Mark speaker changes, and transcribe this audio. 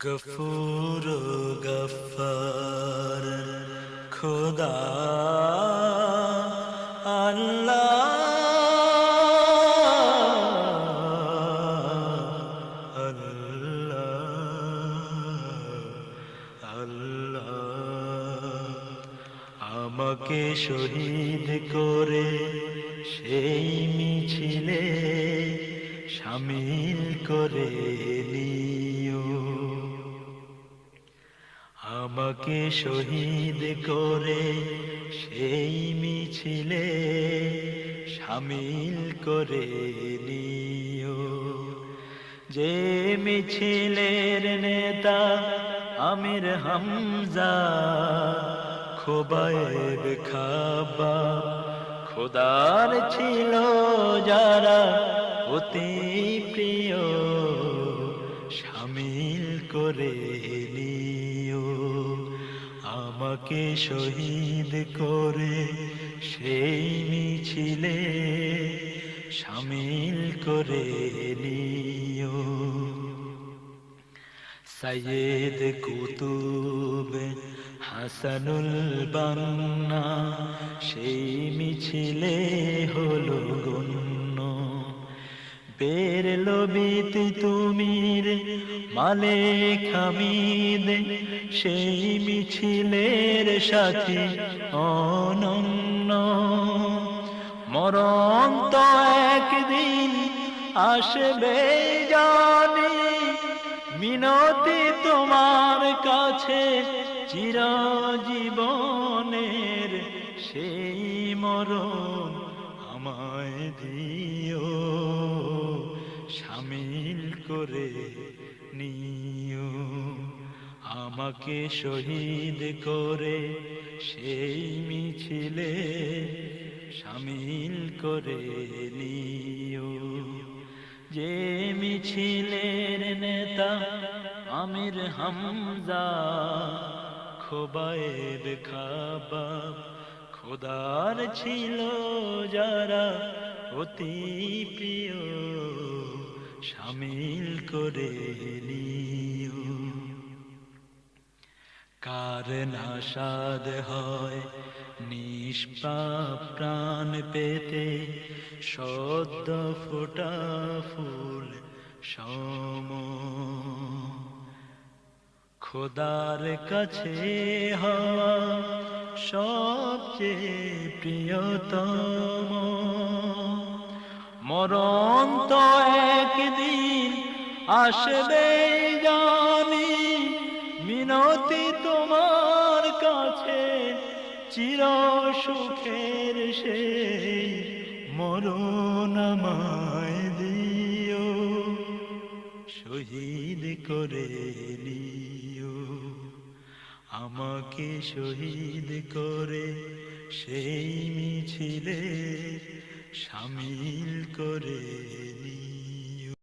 Speaker 1: গফুর গফার খোদা আল্লাহ আল্লাহ আল্লাহ আমাকে শহীদ করে সেই মিছিলে সামিল করে নিও আমাকে শহীদ করে সেই মিছিলে সামিল করে নিও। যে মিছিলের নেতা আমির হামজা, খোবায়েব খাবা, খোদার ছিল যারা অতি প্রিয়, সামিল করে আমাকে শহীদ করে সেই মিছিলে সামিল করে নিও। সৈয়দ কুতুব হাসানুল বান্না, সেই মিছিলে হলো গণ্য। বের লবিত তুমির মালে খামিদ সেই মিছিলের সাথে অনন্য। মরণ তো একদিন আসবে জানি, মিনতি তোমার কাছে চিরজীবনের সেই মরণ আমায় দিও। সামিল করে নিও। আমাকে শহীদ করে সেই মিছিলে সামিল করে নিও। যে মিছিলের নেতা আমির হামজা খোবায়ের খাবা খোদার ছিল যারা অতি প্রিয়। সামিল করে নিও। কার নাসাদ হয়, নিষ্পাপ প্রাণ পেতে সদ্য ফোটা ফুল সম। খোদার কাছে হওয়া সবচেয়ে প্রিয়তম। মরণ তো একদিন আসবে জানি। মিনতি তোমার কাছে চির সুখের সেই মরণ আমায় দিও, শহীদ করে নিও। আমাকে শহীদ করে সেই মিছিলে সামিল করে নিও